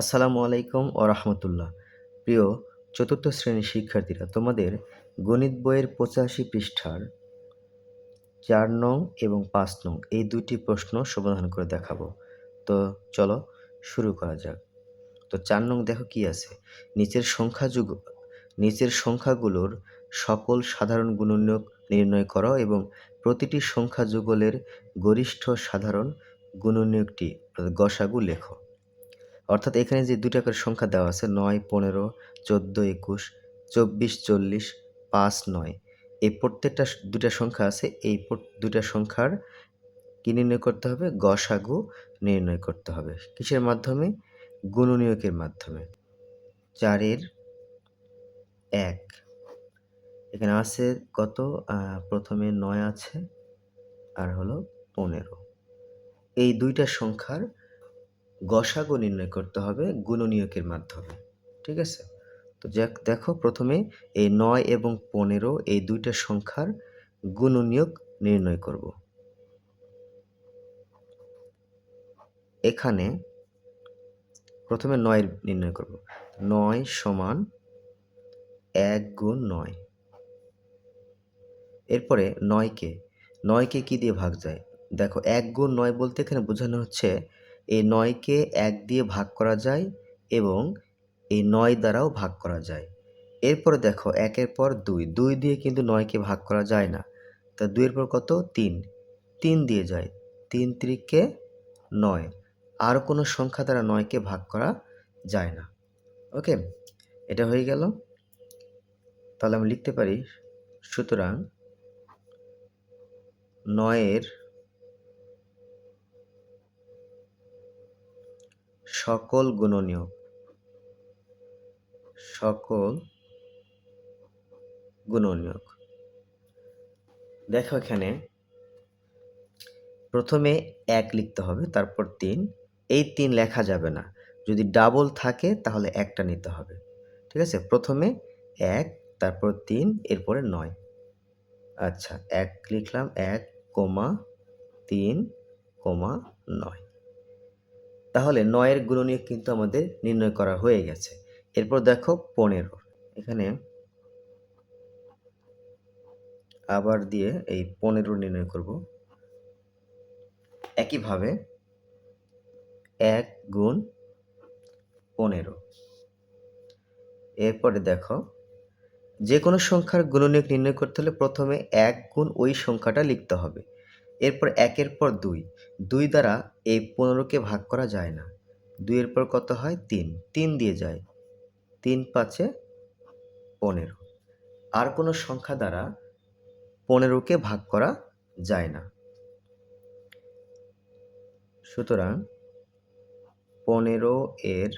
আসসালামু আলাইকুম ও রহমতুল্লাহ। প্রিয় চতুর্থ শ্রেণির শিক্ষার্থীরা, তোমাদের গণিত বইয়ের পঁচাশি পৃষ্ঠার চার নং এবং পাঁচ নং এই দুটি প্রশ্ন সমাধান করে দেখাবো। তো চলো শুরু করা যাক। তো চার নং দেখো কি আছে? নিচের সংখ্যা যুগ, নিচের সংখ্যাগুলোর সকল সাধারণ গুণনীয়ক নির্ণয় করো এবং প্রতিটি সংখ্যা যুগলের গরিষ্ঠ সাধারণ গুণনীয়কটি, গসাগু লেখো। অর্থাৎ এখানে যে দুটো করে সংখ্যা দেওয়া আছে, নয়, পনেরো, চোদ্দ, একুশ, চব্বিশ, চল্লিশ, পাঁচ, নয়। এই প্রত্যেকটা দুটা সংখ্যা আছে, এই দুটা সংখ্যার কী নির্ণয় করতে হবে? গসাগু নির্ণয় করতে হবে। কিসের মাধ্যমে? গুণনীয়কের মাধ্যমে। চারের এক। এখানে আছে কত? প্রথমে নয় আছে, আর হলো পনেরো। এই দুইটা সংখ্যার গসাগু নির্ণয় করতে হবে গুণনীয়কের মাধ্যমে, ঠিক আছে? তো যাক, দেখো প্রথমে এই নয় এবং পনেরো এই দুইটা সংখ্যার গুণনীয়ক নির্ণয় করব। এখানে প্রথমে নয় নির্ণয় করব। নয় সমান এক গুণ নয়। এরপরে নয়কে নয়কে কি দিয়ে ভাগ যায়? দেখো, এক গুণ নয় বলতে এখানে বোঝানো হচ্ছে এই নয়কে এক দিয়ে ভাগ করা যায় এবং এই নয় দ্বারাও ভাগ করা যায়। এরপরে দেখো, একের পর দুই। দুই দিয়ে কিন্তু নয়কে ভাগ করা যায় না। তা দুইয়ের পর কত? তিন। তিন দিয়ে যায়। তিন ত্রিকে নয়। আর কোনো সংখ্যা দ্বারা নয়কে ভাগ করা যায় না। ওকে? এটা হয়ে গেল। তাহলে আমি লিখতে পারি, সুতরাং নয়ের সকল গুণনীয়। সকল গুণনীয়ক দেখো এখানে, প্রথমে এক লিখতে হবে, তারপর তিন। এই তিন লেখা যাবে না। যদি ডাবল থাকে, তাহলে একটা নিতে হবে। ঠিক আছে? প্রথমে এক, তারপর তিন, এরপরে নয়। আচ্ছা এক লিখলাম, এক কোমা তিন, কোমা নয়। তাহলে নয়ের গুণনীয়ক কিন্তু আমাদের নির্ণয় করা হয়ে গেছে। এরপর দেখো পনেরো। এখানে আবার দিয়ে এই পনেরো নির্ণয় করব। একইভাবে এক গুণ পনেরো। এরপরে দেখো যে কোনো সংখ্যার গুণনীয়ক নির্ণয় করতে হলে প্রথমে এক গুণ ওই সংখ্যাটা লিখতে হবে। এরপর একের পর দুই। দুই দ্বারা এই পনেরোকে ভাগ করা যায় না। দুইয়ের পর কত হয়? তিন। তিন দিয়ে যায়। তিন পাঁচে পনেরো। আর কোনো সংখ্যা দ্বারা পনেরোকে ভাগ করা যায় না। সুতরাং পনেরো এর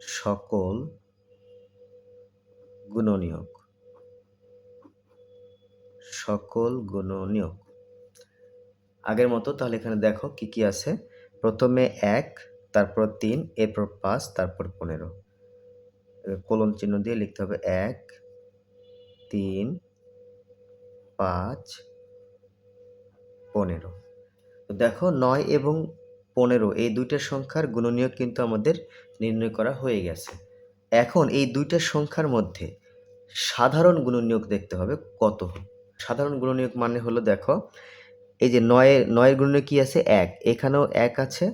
সকল গুণনীয়ক সকল গুণনীয়ক। আগের মতো তাহলে এখানে দেখো কি কি আছে। প্রথমে এক, তারপর তিন, এরপর পাঁচ, তারপর পনেরো। কলম চিহ্ন দিয়ে লিখতে হবে এক, তিন, পাঁচ, পনেরো। তো দেখো নয় এবং পনেরো, এই দুইটা সংখ্যার গুণনীয়ক কিন্তু আমাদের নির্ণয় করা হয়ে গেছে। এখন এই দুইটা সংখ্যার মধ্যে সাধারণ গুণনীয়ক দেখতে হবে কত? সাধারণ গুণনীয়ক মানে হলো দেখো, এই যে নয়ের নয়ের গুণনীয়ক কি আছে? এক। এখানেও এক আছে,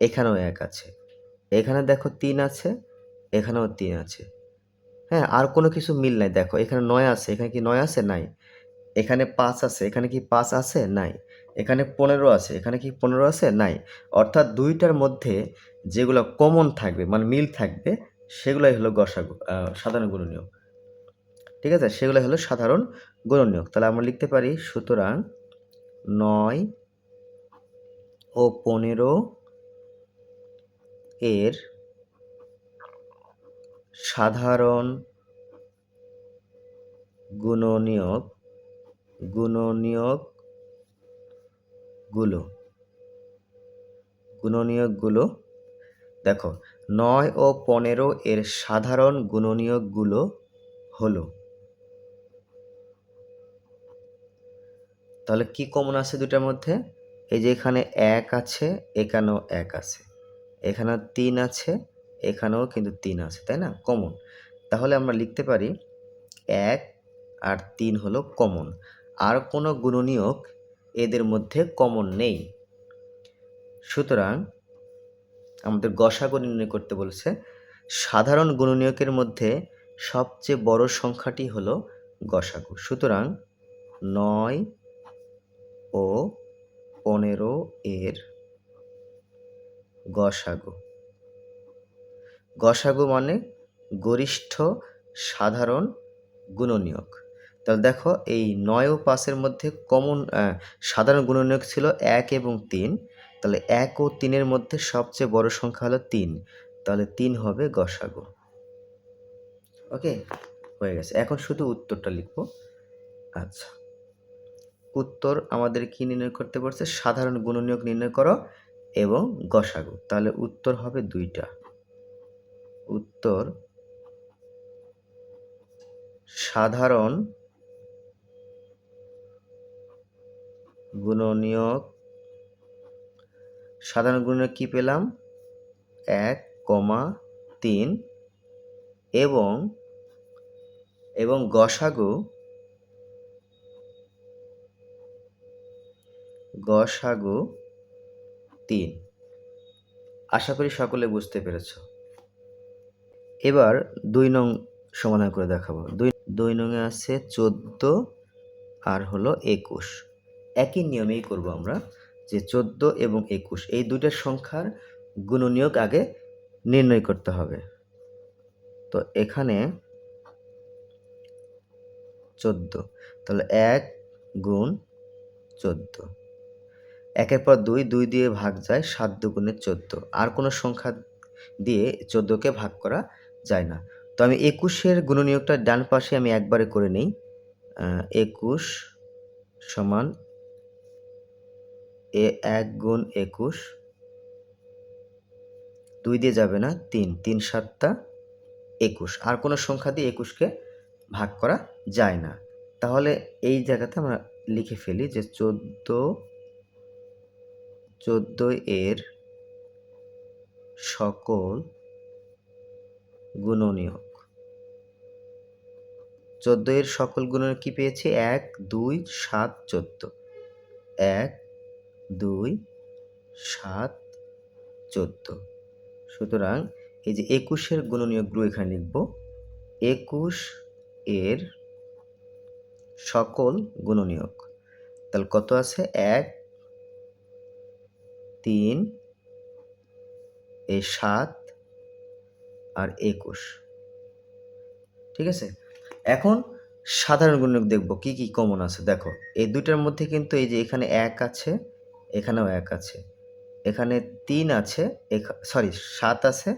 এখানেও এক আছে। এখানে দেখো তিন আছে, এখানেও তিন আছে। হ্যাঁ আর কোনো কিছু মিল নাই। দেখো, এখানে নয় আছে, এখানে কি নয় আছে? নাই। এখানে পাঁচ আছে, এখানে কি পাঁচ আছে? নাই। এখানে পনেরো আছে, এখানে কি পনেরো আছে? নাই। অর্থাৎ দুইটার মধ্যে যেগুলো কমন থাকবে মানে মিল থাকবে, সেগুলোই হলো গসাগু সাধারণ গুণনীয়ক। ঠিক আছে? সেগুলো হলো সাধারণ গুণনীয়ক। তাহলে আমরা লিখতে পারি, সুতরাং নয় ও পনেরো এর সাধারণ গুণনীয়ক, গুণনীয়কগুলো গুণনীয়কগুলো, দেখো, নয় ও পনেরো এর সাধারণ গুণনীয়কগুলো হলো তাহলে কি কমন আছে দুটার মধ্যে? এই যে এখানে এক আছে, এখানেও এক আছে। এখানে তিন আছে, এখানেও কিন্তু তিন আছে, তাই না? কমন তাহলে আমরা লিখতে পারি এক আর তিন হলো কমন আর কোনো গুণনীয়ক এদের মধ্যে কমন নেই। সুতরাং আমাদের গসাগু নির্ণয় করতে বলছে, সাধারণ গুণনীয়কের মধ্যে সবচেয়ে বড় সংখ্যাটি হলো গসাগু। সুতরাং নয় ও পনেরো এর গসাগু। গসাগু মানে গরিষ্ঠ, সাধারণ, গুণনীয়ক। তাহলে দেখো এই নয় ও পাঁচের মধ্যে কমন সাধারণ গুণনীয়ক ছিল এক এবং তিন। তাহলে এক ও তিনের মধ্যে সবচেয়ে বড় সংখ্যা হলো তিন। তাহলে তিন হবে গসাগু। ওকে? হয়ে গেছে। এখন শুধু উত্তরটা লিখব। আচ্ছা। উত্তর আমাদের কি নির্ণয় করতে পারছে সাধারণ গুণনীয়ক নির্ণয় করো এবং গসাগু। তাহলে উত্তর হবে দুইটা। উত্তর সাধারণ গুণনীয়ক সাধারণ গুণনীয়ক কি পেলাম? এক কমা তিন এবং এবং গসাগু গসাগু তিন। আশা করি সকলে বুঝতে পেরেছ। এবার দুই নং সমাধান করে দেখাবো। দুই দুই নংয়ে আছে চোদ্দ আর হলো একুশ। একই নিয়মেই করব আমরা যে চোদ্দ এবং একুশ, এই দুইটার সংখ্যার গুণনীয়ক আগে নির্ণয় করতে হবে। তো এখানে চোদ্দ, তাহলে এক গুণ চোদ্দ। একের পর দুই দুই দিয়ে ভাগ যায় সাত দুগুণে চোদ্দ। আর কোনো সংখ্যা দিয়ে চোদ্দোকে ভাগ করা যায় না। তো আমি একুশের গুণনীয়কটা ডান পাশে আমি একবারে করে নিই। একুশ সমান এ এক গুণ একুশ। দুই দিয়ে যাবে না, তিন। তিন সাতটা একুশ। আর কোনো সংখ্যা দিয়ে একুশকে ভাগ করা যায় না। তাহলে এই জায়গাতে আমরা লিখে ফেলি যে চোদ্দ চোদ্দ এর সকল গুণনীয়ক। চোদ্দ এর সকল গুণনীয়ক কি পেয়েছি? এক, দুই, সাত, চোদ্দ। এক, দুই, সাত, চোদ্দ। সুতরাং এই যে একুশের গুণনীয়কগুলো এখানে লিখব। একুশ এর সকল গুণনীয়ক। তাহলে কত আছে? এক তিন এই সাত আর একুশ। ঠিক আছে? এখন সাধারণ গুণনীয়ক দেখব, কি কি কমন আছে? দেখো, এই দুইটার মধ্যে কিন্তু এই যে এখানে এক আছে, এখানেও এক আছে। এখানে তিন আছে সরি সাত আছে,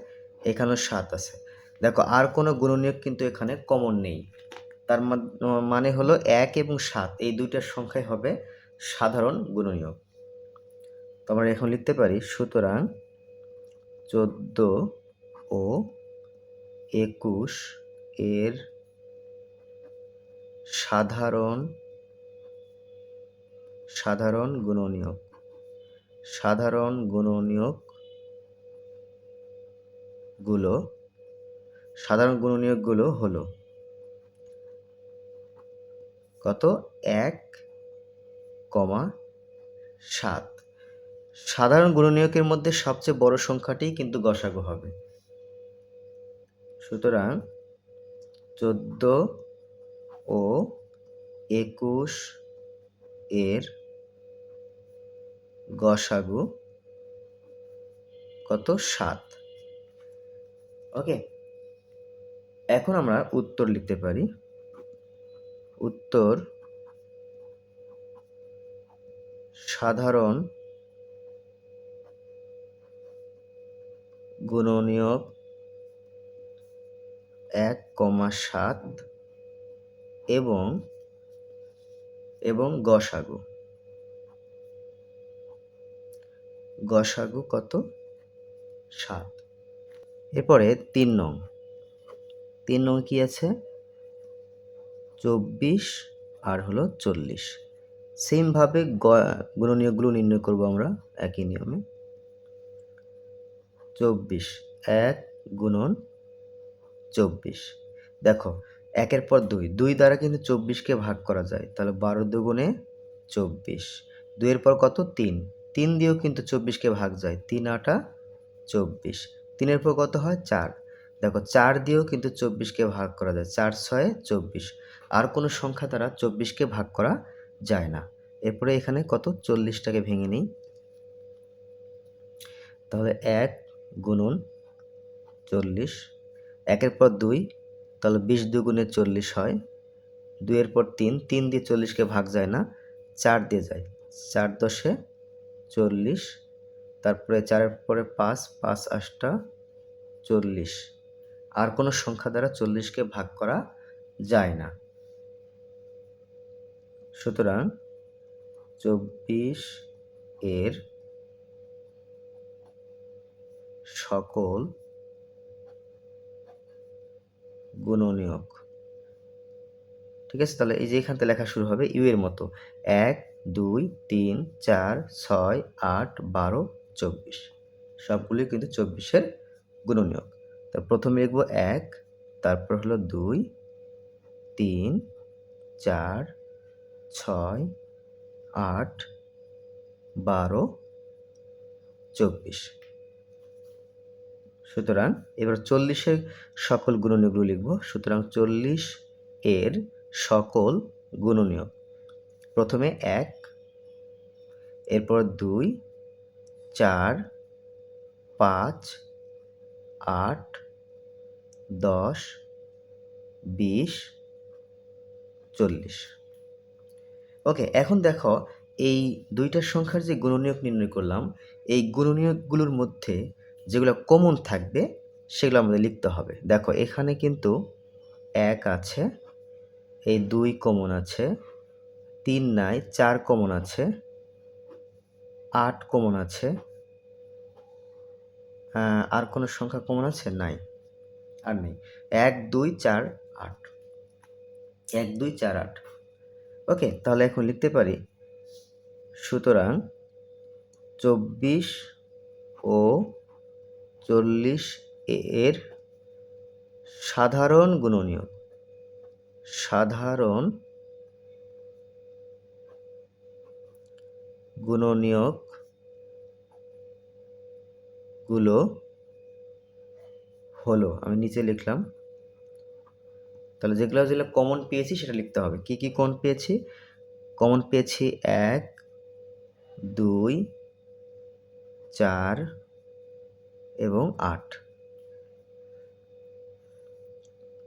এখানেও সাত আছে। দেখো, আর কোনো গুণনীয়ক কিন্তু এখানে কমন নেই। তার মানে হলো এক এবং সাত, এই দুইটার সংখ্যাই হবে সাধারণ গুণনীয়ক। আমরা এখন লিখতে পারি, সুতরাং চোদ্দ ও একুশ এর সাধারণ সাধারণ গুণনীয়ক সাধারণ গুণনীয়কগুলো, সাধারণ গুণনীয়কগুলো হলো কত? এক, কমা সাত। সাধারণ গুণনীয়কের মধ্যে সবচেয়ে বড় সংখ্যাটি কিন্তু গসাগু হবে। সুতরাং চোদ্দ ও একুশ এর গসাগু কত? সাত। ওকে, এখন আমরা উত্তর লিখতে পারি। উত্তর সাধারণ গুণনীয়ক এক কমা সাত এবং এবং গসাগু। গসাগু কত? সাত। এরপরে তিন নং। তিন নং কি আছে? চব্বিশ আর হলো চল্লিশ। সেমভাবে গুণনীয়কগুলো নির্ণয় করব আমরা একই নিয়মে। চব্বিশ। এক গুণন চব্বিশ। দেখো, একের পর দুই। দুই দ্বারা কিন্তু চব্বিশকে ভাগ করা যায়। তাহলে বারো দুগুণে চব্বিশ। দুইয়ের পর কত? তিন। তিন দিয়েও কিন্তু চব্বিশকে ভাগ যায়। তিন আটা চব্বিশ। তিনের পর কত হয়? চার। দেখো, চার দিয়েও কিন্তু চব্বিশকে ভাগ করা যায়। চার ছয়ে চব্বিশ। আর কোনো সংখ্যা দ্বারা চব্বিশকে ভাগ করা যায় না। এরপরে এখানে কত? চল্লিশটাকে ভেঙে নিই। তাহলে এক গুণন চল্লিশ। একের পর দুই, তাহলে বিশ দুগুণে চল্লিশ হয়। দুইয়ের পর তিন তিন দিয়ে চল্লিশকে ভাগ যায় না, চার দিয়ে যায়। চার দশে চল্লিশ, তারপরে চারের পরে পাঁচ পাঁচ আটটা চল্লিশ। আর কোনো সংখ্যা দ্বারা চল্লিশকে ভাগ করা যায় না। সুতরাং চব্বিশ এর সকল গুণনীয়ক। ঠিক আছে? তাহলে এই যে এখান থেকে লেখা শুরু হবে ইউ এর মতো। এক, দুই, তিন, চার, ছয়, আট, বারো, চব্বিশ। সবগুলি কিন্তু চব্বিশের গুণনীয়ক। তা প্রথমে লিখব এক, তারপর হলো দুই, তিন, চার, ছয়, আট, বারো, চব্বিশ। সুতরাং এবার চল্লিশের সকল গুণনীয়গুলো লিখব। সুতরাং চল্লিশ এর সকল গুণনীয়ক। প্রথমে এক, এরপর দুই, চার, পাঁচ, আট, দশ, বিশ, চল্লিশ। ওকে, এখন দেখো এই দুইটা সংখ্যার যে গুণনীয়ক নির্ণয় করলাম, এই গুণনীয়কগুলোর মধ্যে যেগুলো কমন থাকবে, সেগুলো আমাদের লিখতে হবে। দেখো, এখানে কিন্তু এক আছে, এই দুই কমন আছে, তিন নাই, চার কমন আছে, আট কমন আছে আর কোনো সংখ্যা কমন আছে? নাই, আর নেই। এক, দুই, চার, আট। এক, দুই, চার, আট। ওকে, তাহলে এখন লিখতে পারি। সুতরাং চব্বিশ ও চল্লিশ এর সাধারণ গুণনীয়ক। সাধারণ গুণনীয়কগুলো হলো, আমি নিচে লিখলাম। তাহলে যেগুলো যেগুলো কমন পেয়েছি সেটা লিখতে হবে। কি কি কমন পেয়েছি? কমন পেয়েছি এক, দুই, চার এবং আট।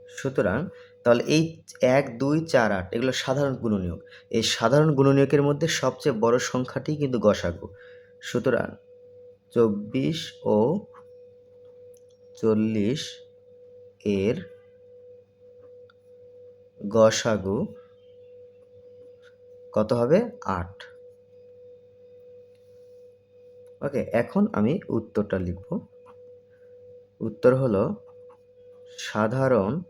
সুতরাং তাহলে এই এক, দুই, চার, আট, এগুলো সাধারণ গুণনীয়ক। এই সাধারণ গুণনীয়কের মধ্যে সবচেয়ে বড় সংখ্যাটি কিন্তু গসাগু। সুতরাং চব্বিশ ও চল্লিশ এর গসাগু কত হবে? আট। ওকে, এখন আমি উত্তরটা লিখব। উত্তর হলো সাধারণ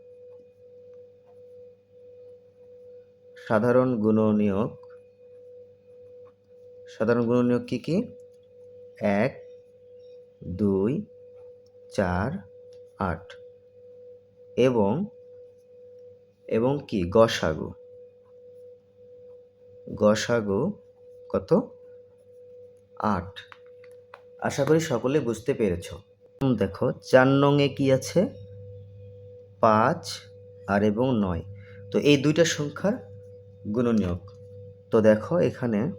সাধারণ গুণনীয়ক। সাধারণ গুণনীয়ক কি কি? এক, দুই, চার, আট। এবং এবং কি? গসাগু। গসাগু কত? আট। আশা করি সকলে বুঝতে পেরেছ। দেখো, চার নংয়ে কি আছে? পাঁচ আর এবং নয়। তো এই দুইটা সংখ্যার গুণনীয়ক। তো দেখো, এখানে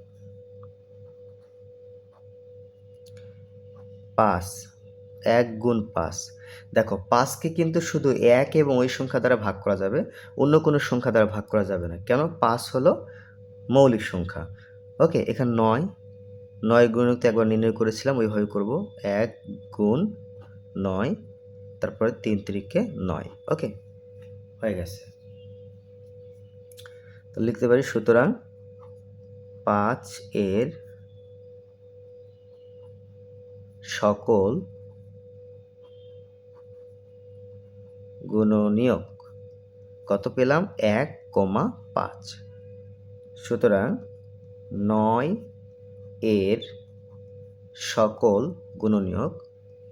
পাঁচ, এক গুণ পাঁচ। দেখো, পাঁচকে কিন্তু শুধু এক এবং ওই সংখ্যা দ্বারা ভাগ করা যাবে, অন্য কোনো সংখ্যা দ্বারা ভাগ করা যাবে না। কেন? পাঁচ হলো মৌলিক সংখ্যা। ওকে, এখানে নয় নয় গুণক একবার নির্ণয় করেছিলাম, ওইভাবে করব। এক গুণ নয়, তারপরে তিন তিরিকে নয়, ওকে? হয়ে গেছে। তো লিখতে পারি সুতরাং পাঁচ এর সকল গুণনীয়ক কত পেলাম? এক কমা পাঁচ। সুতরাং নয় এর সকল গুণনীয়ক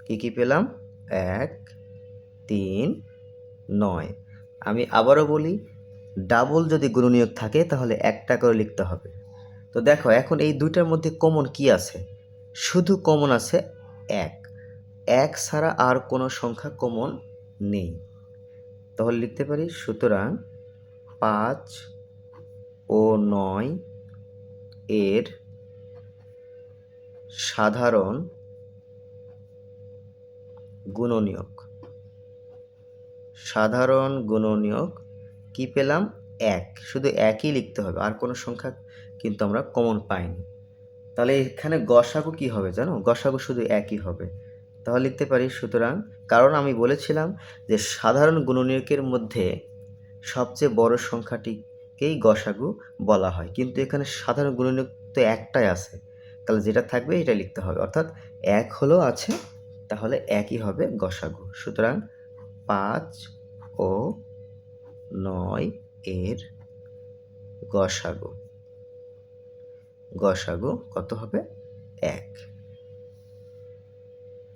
কী কী পেলাম? এক, তিন, নয়। আমি আবারও বলি ডাবল যদি গুণনীয়ক থাকে, তাহলে একটা করে লিখতে হবে। তো দেখো, এখন এই দুইটার মধ্যে কমন কি আছে? শুধু কমন আছে এক। এক ছাড়া আর কোনো সংখ্যা কমন নেই। তাহলে লিখতে পারি, সুতরাং পাঁচ ও নয় এর সাধারণ গুণনীয়ক। সাধারণ গুণনীয়ক কি পেলাম? এক। শুধু একই লিখতে হবে, আর কোনো সংখ্যা কিন্তু আমরা কমন পাইনি। তাহলে এখানে গসাগু কি হবে জানো? গসাগু শুধু একই হবে। তাহলে লিখতে পারি, সুতরাং কারণ আমি বলেছিলাম যে সাধারণ গুণনীয়কের মধ্যে সবচেয়ে বড় সংখ্যাটিকেই গসাগু বলা হয়। কিন্তু এখানে সাধারণ গুণনীয়ক তো একটাই আছে। তাহলে যেটা থাকবে, এটা লিখতে হবে। অর্থাৎ এক হলো আছে তাহলে একই হবে গসাগু। সুতরাং পাঁচ ও নয় এর গসাগু। গসাগু কত হবে? এক।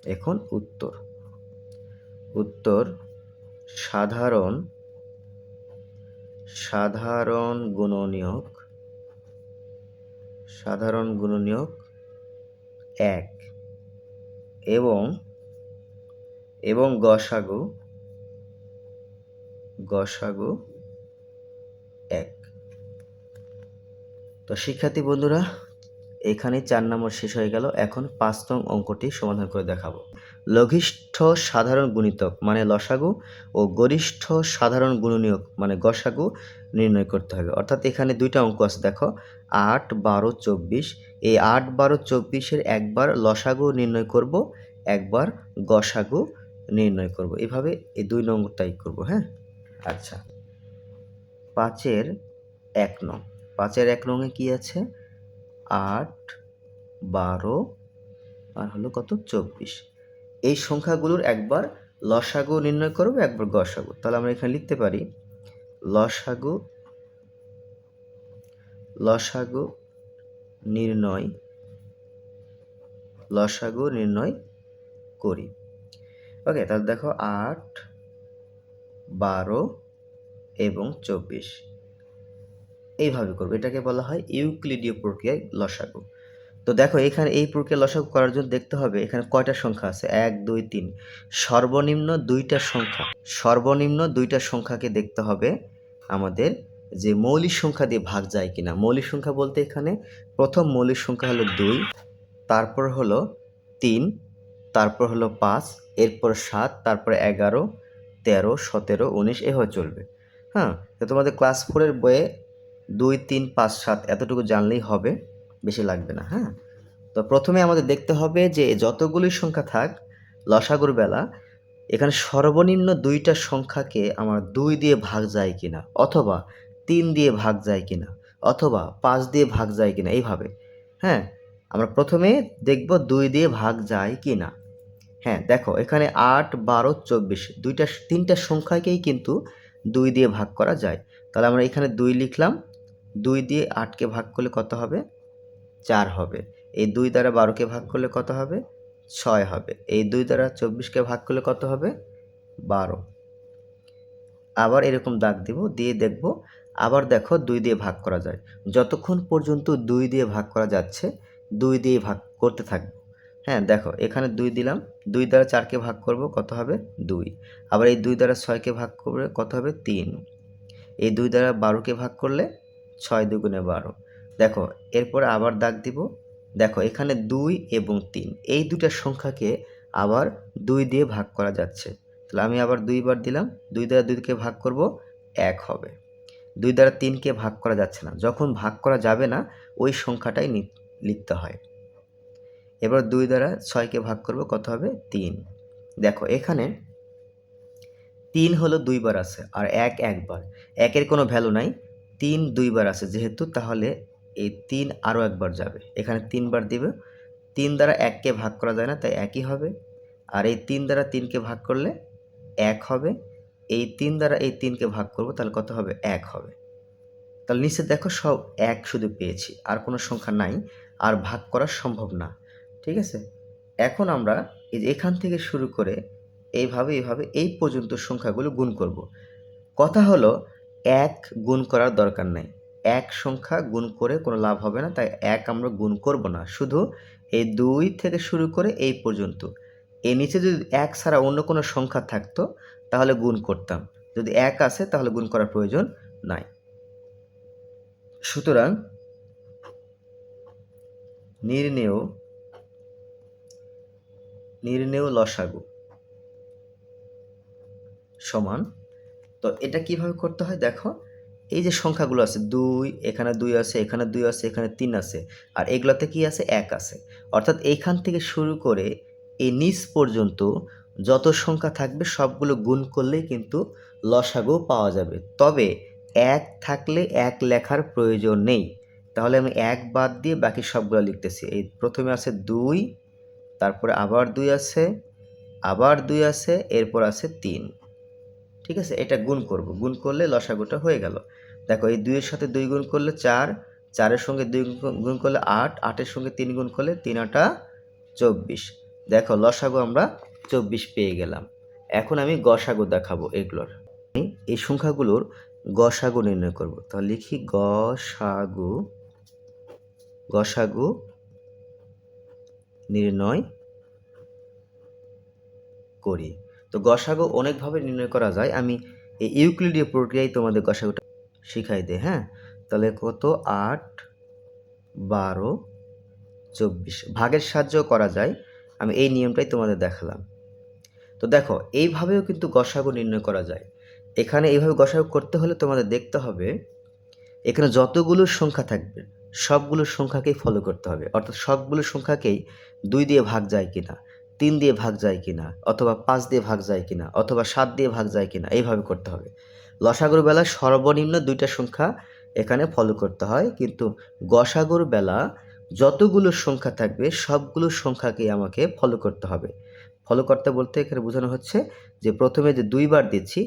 এখন উত্তর। উত্তর, সাধারণ সাধারণ গুণনীয়ক সাধারণ গুণনীয়ক এক। এবং এবং গসাগু গসাগু এক। তো শিক্ষার্থী বন্ধুরা, এখানে চার নম্বর শেষ হয়ে গেল। এখন পাঁচ অঙ্কটি সমাধান করে দেখাবো। লঘিষ্ঠ সাধারণ গুণিতক মানে লসাগু ও গরিষ্ঠ সাধারণ গুণনীয়ক মানে গসাগু নির্ণয় করতে হবে। অর্থাৎ এখানে দুইটা অঙ্ক আছে, দেখো। আট, বারো, চব্বিশ। এই আট, বারো, চব্বিশের একবার লসাগু নির্ণয় করব, একবার গসাগু নির্ণয় করব। এভাবে এই দুই নম্বরটাই করব হ্যাঁ? আচ্ছা। পাঁচের এক নং। পাঁচের এক নংয়ে কি আছে? আট, বারো, আর হলো কত? চব্বিশ। এই সংখ্যাগুলোর একবার লসাগু নির্ণয় করব একবার গসাগু। তাহলে আমরা এখানে লিখতে পারি, লসাগু লসাগু নির্ণয় লসাগু নির্ণয় করি। ওকে, তাহলে দেখো আট, বারো এবং চব্বিশ। এইভাবে করব। এটাকে বলা হয় ইউক্লিডীয় প্রক্রিয়ায় লসাগু। তো দেখো, এখানে এই প্রক্রিয়া লসাগু করার জন্য দেখতে হবে, এখানে কয়টা সংখ্যা আছে? এক, দুই, তিন। সর্বনিম্ন দুইটা সংখ্যা। সর্বনিম্ন দুইটা সংখ্যাকে দেখতে হবে আমাদের যে মৌলিক সংখ্যা দিয়ে ভাগ যায় কিনা। মৌলিক সংখ্যা বলতে এখানে প্রথম মৌলিক সংখ্যা হলো দুই, তারপর হলো তিন, তারপর হলো পাঁচ, এরপর সাত, তারপর এগারো, তেরো, সতেরো, উনিশ এভাবে চলবে। হ্যাঁ তো তোমাদের ক্লাস ফোরের বইয়ে দুই, তিন, পাঁচ, সাত এতটুকু জানলেই হবে। বেশি লাগবে না হ্যাঁ? তো প্রথমে আমাদের দেখতে হবে যে যতগুলি সংখ্যা থাক, লসাগুর বেলা, এখানে সর্বনিম্ন দুইটা সংখ্যাকে আমার দুই দিয়ে ভাগ যায় কিনা, অথবা তিন দিয়ে ভাগ যায় কিনা, অথবা পাঁচ দিয়ে ভাগ যায় কিনা, এইভাবে হ্যাঁ? আমরা প্রথমে দেখব দুই দিয়ে ভাগ যায় কি না হ্যাঁ? দেখো, এখানে আট, বারো, চব্বিশ, দুইটা, তিনটা সংখ্যাকেই কিন্তু দুই দিয়ে ভাগ করা যায়। তাহলে আমরা এখানে দুই লিখলাম, দুই দিয়ে আটকে ভাগ করলে কত হবে? চার হবে। এই দুই দ্বারা বারোকে ভাগ করলে কত হবে? ছয় হবে। এই দুই দ্বারা চব্বিশকে ভাগ করলে কত হবে? বারো। আবার এরকম দাগ দিব, দিয়ে দেখব, আবার দেখো দুই দিয়ে ভাগ করা যায়। যতক্ষণ পর্যন্ত দুই দিয়ে ভাগ করা যাচ্ছে, দুই দিয়ে ভাগ করতে থাকব। হ্যাঁ দেখো, এখানে দুই দিলাম, দুই দ্বারা চারকে ভাগ করব, কত হবে? দুই। আবার এই দুই দ্বারা ছয়কে ভাগ করবে কত হবে? তিন। এই দুই দ্বারা বারোকে ভাগ করলে ছয় দুগুণে বারো। দেখো, এরপর আবার দাগ দিব। দেখো, এখানে দুই এবং তিন। এই দুটা সংখ্যাকে আবার দুই দিয়ে ভাগ করা যাচ্ছে। তাহলে আমি আবার দুইবার দিলাম। দুই দ্বারা দুইকে ভাগ করব, এক হবে। দুই দ্বারা তিনকে ভাগ করা যাচ্ছে না। যখন ভাগ করা যাবে না, ওই সংখ্যাটাই লিখতে হয়। এবার দুই দ্বারা ছয়কে ভাগ করব, কত হবে? তিন। দেখো, এখানে তিন হলো দুইবার আছে, আর এক একবার। একের কোনো ভ্যালু নাই। তিন দুইবার আছে, যেহেতু তাহলে এই তিন আরও একবার যাবে। এখানে তিনবার দিবে। তিন দ্বারা এককে ভাগ করা যায় না, তাই একই হবে। আর এই তিন দ্বারা তিনকে ভাগ করলে এক হবে। এই তিন দ্বারা এই তিনকে ভাগ করব, তাহলে কত হবে? এক হবে। তাহলে নিচে দেখো সব এক শুধু পেয়েছি, আর কোনো সংখ্যা নাই, আর ভাগ করা সম্ভব না। ঠিক আছে? এখন আমরা এখান থেকে শুরু করে এইভাবে এইভাবে এই পর্যন্ত সংখ্যাগুলো গুণ করব। কথা হলো, এক গুণ করার দরকার নাই। এক সংখ্যা গুণ করে কোনো লাভ হবে না, তাই এক আমরা গুণ করব না। শুধু এই দুই থেকে শুরু করে এই পর্যন্ত। এর নিচে যদি এক ছাড়া অন্য কোনো সংখ্যা থাকতো, তাহলে গুণ করতাম। যদি এক আসে তাহলে গুণ করার প্রয়োজন নাই। সুতরাং নির্ণেয় নির্ণেয় লসাগু সমান। তো এটা কীভাবে করতে হয়? দেখো এই যে সংখ্যাগুলো আছে, দুই, এখানে দুই আছে, এখানে দুই আছে, এখানে তিন আছে, আর এগুলোতে কি আছে? এক আছে। অর্থাৎ এইখান থেকে শুরু করে এই নিচ পর্যন্ত যত সংখ্যা থাকবে, সবগুলো গুণ করলেই কিন্তু লসাগু পাওয়া যাবে। তবে এক থাকলে এক লেখার প্রয়োজন নেই। তাহলে আমি এক বাদ দিয়ে বাকি সবগুলো লিখতেছি। এই প্রথমে আছে দুই, তারপরে আবার দুই আছে, আবার দুই আছে, এরপর আছে তিন। ঠিক আছে? এটা গুণ করব। গুণ করলে লসাগুটা হয়ে গেল। দেখো, এই দুইয়ের সাথে দুই গুণ করলে চার, চারের সঙ্গে দুই গুণ করলে আট, আটের সঙ্গে তিন গুণ করলে তিন আটা চব্বিশ। দেখো, লসাগু আমরা চব্বিশ পেয়ে গেলাম। এখন আমি গসাগু দেখাবো এগুলোর। এই সংখ্যাগুলোর গসাগু নির্ণয় করব। তাহলে লিখি গসাগু গসাগু নির্ণয় করি। তো গসাগু অনেকভাবে নির্ণয় করা যায়। আমি এই ইউক্লিডীয় প্রক্রিয়ায় তোমাদের গসাগুটা শিখাই দিই হ্যাঁ? তাহলে কত? আট, বারো, চব্বিশ। ভাগের সাহায্য করা যায়। আমি এই নিয়মটাই তোমাদের দেখালাম। তো দেখো, এইভাবেও কিন্তু গসাগু নির্ণয় করা যায়। এখানে এইভাবে গসাগু করতে হলে তোমাদের দেখতে হবে, এখানে যতগুলো সংখ্যা থাকবে, সবগুলো সংখ্যাকেই ফলো করতে হবে। অর্থাৎ সবগুলো সংখ্যাকেই দুই দিয়ে ভাগ যায় কিনা, তিন দিয়ে ভাগ যায় কিনা, অথবা পাঁচ দিয়ে ভাগ যায় কিনা, অথবা সাত দিয়ে ভাগ যায় কিনা, এইভাবে করতে হবে। লসাগুর বেলা সর্বনিম্ন দুইটা সংখ্যা এখানে ফলো করতে হয়। কিন্তু গসাগুর বেলা যতগুলো সংখ্যা থাকবে, সবগুলো সংখ্যাকেই আমাকে ফলো করতে হবে। ফলো করতে বলতে এখানে বোঝানো হচ্ছে যে প্রথমে যে দুইবার দিচ্ছি,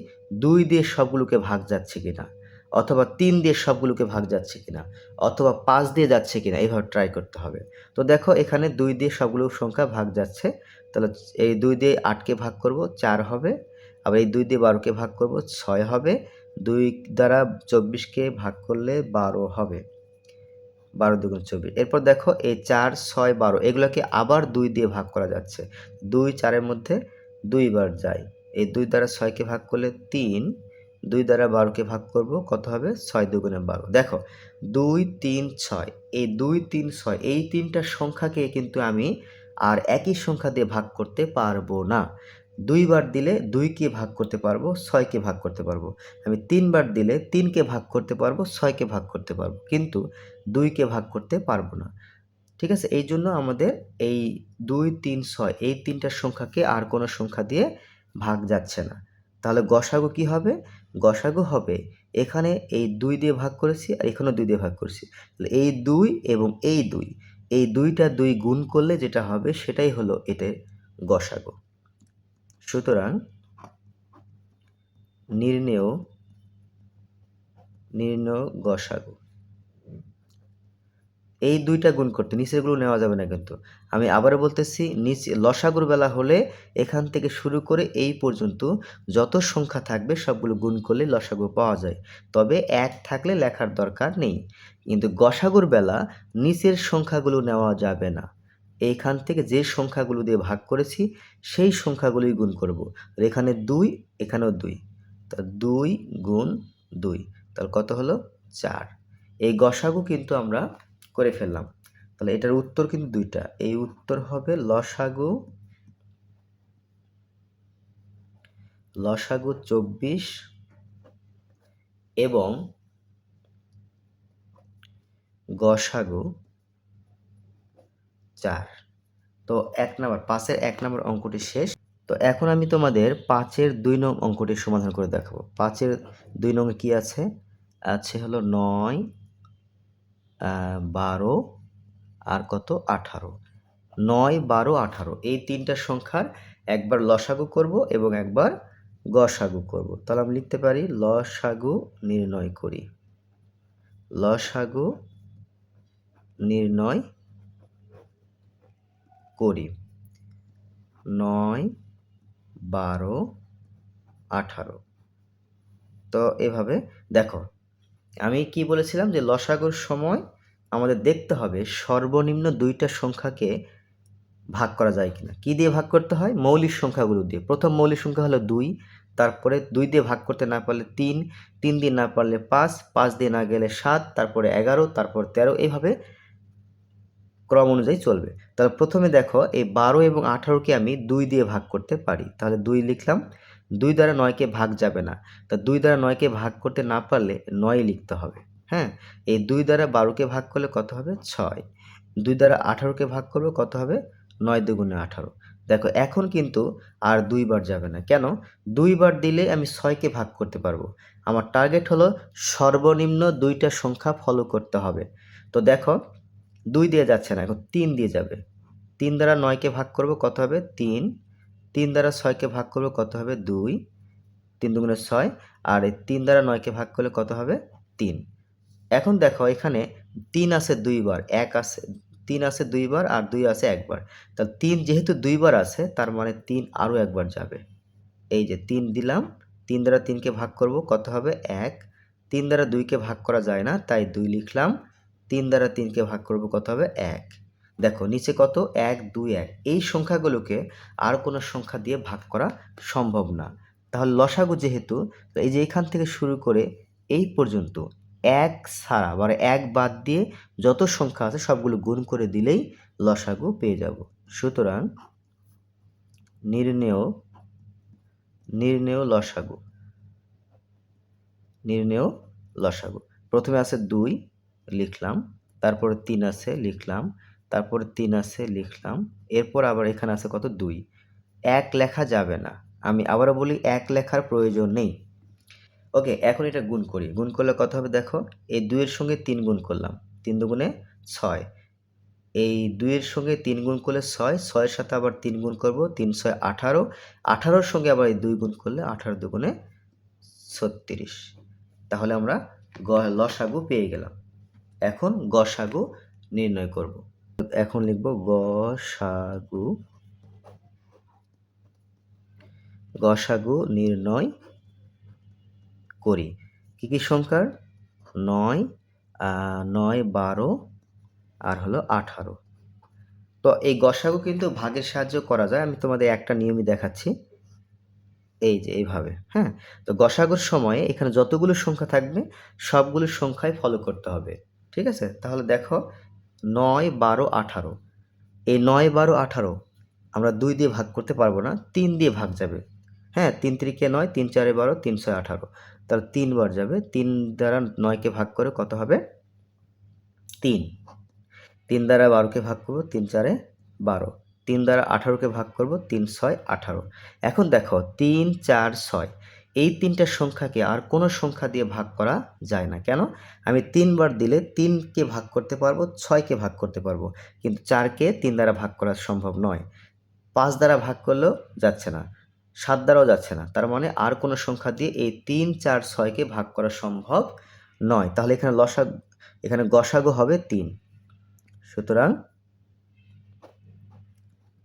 দুই দিয়ে সবগুলোকে ভাগ যাচ্ছে কিনা, অথবা তিন দিয়ে সবগুলোকে ভাগ যাচ্ছে কিনা, অথবা পাঁচ দিয়ে যাচ্ছে কিনা, এইভাবে ট্রাই করতে হবে। তো দেখো এখানে দুই দিয়ে সবগুলো সংখ্যা ভাগ যাচ্ছে, তাহলে এই দুই দিয়ে আটকে ভাগ করব, চার হবে। আবার এই দুই দিয়ে বারোকে ভাগ করব, ছয় হবে। দুই দ্বারা চব্বিশকে ভাগ করলে বারো হবে। বারো দুগুণ চব্বিশ। এরপর দেখো এই চার, ছয়, বারো, এগুলোকে আবার দুই দিয়ে ভাগ করা যাচ্ছে। দুই চারের মধ্যে দুইবার যায়। এই দুই দ্বারা ছয়কে ভাগ করলে তিন, দুই দ্বারা বারোকে ভাগ করব, কত হবে? ছয় দুগুণে বারো। দেখো, দুই, তিন, ছয়, এই দুই, তিন, ছয়, এই তিনটা সংখ্যাকে কিন্তু আমি আর একই সংখ্যা দিয়ে ভাগ করতে পারব না। দুইবার দিলে দুইকে ভাগ করতে পারব, ছয়কে ভাগ করতে পারব। আমি তিনবার দিলে তিনকে ভাগ করতে পারব, ছয়কে ভাগ করতে পারব। কিন্তু দুইকে ভাগ করতে পারব না। ঠিক আছে? এই জন্য আমাদের এই দুই, তিন, ছয়, এই তিনটা সংখ্যাকে আর কোনো সংখ্যা দিয়ে ভাগ যাচ্ছে না। তাহলে গসাগু কি হবে? গসাগু হবে এখানে এই দুই দিয়ে ভাগ করেছি আর এখানেও দুই দিয়ে ভাগ করেছি। এই দুই এবং এই দুই, এই দুইটা দুই গুণ করলে যেটা হবে সেটাই হলো এতে গসাগু। সুতরাং নির্ণেয়, নির্ণয় গসাগু। এই দুইটা গুণ করতে নিচেরগুলো নেওয়া যাবে না কিন্তু। আমি আবারও বলতেছি, নিচে লসাগুর বেলা হলে এখান থেকে শুরু করে এই পর্যন্ত যত সংখ্যা থাকবে সবগুলো গুণ করলে লসাগু পাওয়া যায়। তবে এক থাকলে লেখার দরকার নেই। কিন্তু গসাগুর বেলা নিচের সংখ্যাগুলো নেওয়া যাবে না। এইখান থেকে যে সংখ্যাগুলো দিয়ে ভাগ করেছি, সেই সংখ্যাগুলোই গুণ করব। এখানে দুই, এখানেও দুই। তা দুই গুণ দুই, তাহলে কত হলো? চার। এই গসাগু কিন্তু আমরা করে ফেললাম। তাহলে এটার উত্তর কিন্তু দুইটা। এই উত্তর হবে লসাগু লসাগু চব্বিশ এবং গসাগু চার। তো এক নম্বর, পাঁচের এক নম্বর অঙ্কটি শেষ। তো এখন আমি তোমাদের পাঁচের দুই নং অঙ্কটি সমাধান করে দেখাবো। পাঁচের দুই নং কি আছে? আছে হলো নয় বারো আর কত? আঠারো। নয়, বারো, আঠারো। এই তিনটা সংখ্যার একবার লসাগু করব এবং একবার গসাগু করব। তাহলে আমি লিখতে পারি লসাগু নির্ণয় করি। লসাগু নির্ণয় করি। নয়, বারো, আঠারো। তো এভাবে দেখো, আমি কি বলেছিলাম যে লসাগুর সময় আমাদের দেখতে হবে সর্বনিম্ন দুইটা সংখ্যাকে ভাগ করা যায় কিনা। কি দিয়ে ভাগ করতে হয়? মৌলিক সংখ্যাগুলো দিয়ে। প্রথম মৌলিক সংখ্যা হলো দুই, তারপরে দুই দিয়ে ভাগ করতে না পারলে তিন তিন দিয়ে না পারলে পাঁচ পাঁচ দিয়ে না গেলে সাত, তারপরে এগারো, তারপর তেরো, এইভাবে ক্রম অনুযায়ী চলবে। তাহলে প্রথমে দেখো এই বারো এবং আঠারোকে আমি দুই দিয়ে ভাগ করতে পারি। তাহলে দুই লিখলাম, দুই দ্বারা নয়কে ভাগ যাবে না। তা দুই দ্বারা নয়কে ভাগ করতে না পারলে নয় লিখতে হবে। হ্যাঁ? এই দুই দ্বারা বারোকে ভাগ করলে কত হবে? ছয়। দুই দ্বারা আঠারোকে ভাগ করবে কত হবে? নয় দুগুণে আঠারো। দেখো এখন কিন্তু আর দুইবার যাবে না। কেন? দুইবার দিলে আমি ছয়কে ভাগ করতে পারব। আমার টার্গেট হলো সর্বনিম্ন দুইটা সংখ্যা ফলো করতে হবে। তো দেখো দুই দিয়ে যাচ্ছে না, এখন তিন দিয়ে যাবে। তিন দ্বারা নয়কে ভাগ করব কত হবে? তিন। তিন দ্বারা ছয়কে ভাগ করব কত হবে? দুই। তিন দুগুণে ছয়। আর এই তিন দ্বারা নয়কে ভাগ করলে কত হবে? তিন। এখন দেখো এখানে তিন আছে দুইবার, এক আছে, তিন আছে দুইবার আর দুই আছে একবার। তাহলে তিন যেহেতু দুইবার আছে, তার মানে তিন আরও একবার যাবে। এই যে তিন দিলাম, তিন দ্বারা তিনকে ভাগ করব কত হবে? এক। তিন দ্বারা দুইকে ভাগ করা যায় না, তাই দুই লিখলাম। তিন দ্বারা তিনকে ভাগ করব কত হবে? এক। দেখো, নিচে কত? এক, দুই, এক। এই সংখ্যাগুলোকে আর কোনো সংখ্যা দিয়ে ভাগ করা সম্ভব না। তাহলে লসাগু যেহেতু এই যে এখান থেকে শুরু করে এই পর্যন্ত এক ছাড়া মানে এক বাদ দিয়ে যত সংখ্যা আছে সবগুলো গুণ করে দিলেই লসাগু পেয়ে যাব। সুতরাং নির্ণেয় নির্ণেয় লসাগু। নির্ণেয় লসাগু। প্রথমে আছে দুই লিখলাম। তারপরে তিন আছে, লিখলাম। তারপরে তিন আছে, লিখলাম। এরপর আবার এখানে আছে কত? দুই। এক লেখা যাবে না। আমি আবারও বলি, এক লেখার প্রয়োজন নেই। ওকে এখন এটা গুণ করি। গুণ করলে কত হবে দেখো? এই দুইয়ের সঙ্গে তিন গুণ করলাম। তিন দুগুণে ছয়। এই দুইয়ের সঙ্গে তিন গুণ করলে ছয়, ছয়ের সাথে আবার তিন গুণ করব, তিন, ছয়, আঠারো। আঠারোর সঙ্গে আবার এই দুই গুণ করলে আঠারো দুগুণে ছত্রিশ। তাহলে আমরা গ, লসাগু পেয়ে গেলাম। এখন গসাগু নির্ণয় করব। এখন লিখব গসাগু গসাগু নির্ণয় করি। কী কী সংখ্যার? নয় নয়, বারো, আর হলো আঠারো। তো এই গসাগু কিন্তু ভাগের সাহায্য করা যায়। আমি তোমাদের একটা নিয়মই দেখাচ্ছি। এই যে, এইভাবে হ্যাঁ? তো গসাগুর সময়ে এখানে যতগুলো সংখ্যা থাকবে, সবগুলো সংখ্যায় ফলো করতে হবে। ঠিক আছে? তাহলে দেখো নয়, বারো, আঠারো। এই নয়, বারো, আঠারো আমরা দুই দিয়ে ভাগ করতে পারব না, তিন দিয়ে ভাগ যাবে। হ্যাঁ তিন তিরিকে নয়, তিন চারে বারো, তিন ছয়, আঠারো। তাহলে তিনবার যাবে। তিন দ্বারা নয়কে ভাগ করে কত হবে? তিন। তিন দ্বারা বারোকে ভাগ করব, তিন চারে বারো। তিন দ্বারা আঠারোকে ভাগ করব, তিন ছয়, আঠারো। এখন দেখো, তিন, চার, ছয়। এই তিনটা সংখ্যাকে আর কোনো সংখ্যা দিয়ে ভাগ করা যায় না। কেন? আমি তিনবার দিলে তিনকে ভাগ করতে পারব, ছয়কে ভাগ করতে পারব। কিন্তু চারকে তিন দ্বারা ভাগ করা সম্ভব নয়। পাঁচ দ্বারা ভাগ করলেও যাচ্ছে না, সাত দ্বারাও যাচ্ছে না। তার মানে আর কোনো সংখ্যা দিয়ে এই তিন, চার, ছয়কে ভাগ করা সম্ভব নয়। তাহলে এখানে লসা, এখানে গসাগু হবে তিন। সুতরাং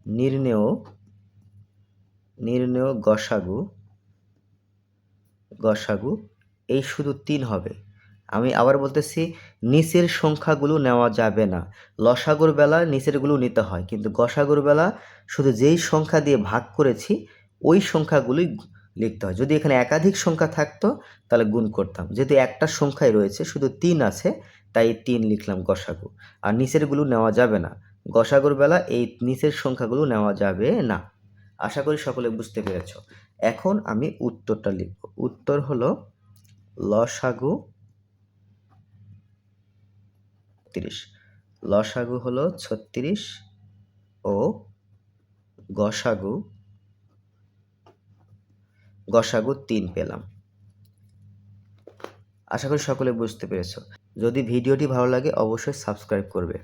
নির্ণেয় নির্ণেয় গসাগু গসাগু এই শুধু তিন হবে। আমি আবার বলতেছি, নিচের সংখ্যাগুলো নেওয়া যাবে না। লসাগুর বেলা নিচেরগুলো নিতে হয়, কিন্তু গসাগুর বেলা শুধু যেই সংখ্যা দিয়ে ভাগ করেছি, ওই সংখ্যাগুলোই লিখতে হয়। যদি এখানে একাধিক সংখ্যা থাকতো, তাহলে গুণ করতাম। যেহেতু একটা সংখ্যাই রয়েছে, শুধু তিন আছে, তাই তিন লিখলাম গসাগু। আর নিচেরগুলো নেওয়া যাবে না। গসাগুর বেলা এই নিচের সংখ্যাগুলো নেওয়া যাবে না। আশা করি সকলে বুঝতে পেরেছ। এখন আমি উত্তরটা লিখব। উত্তর হলো লসাগু তিরিশ। লসাগু হলো ছত্রিশ ও গসাগু গসাগু তিন পেলাম। আশা করি সকলে বুঝতে পেরেছ। যদি ভিডিওটি ভালো লাগে, অবশ্যই সাবস্ক্রাইব করবে।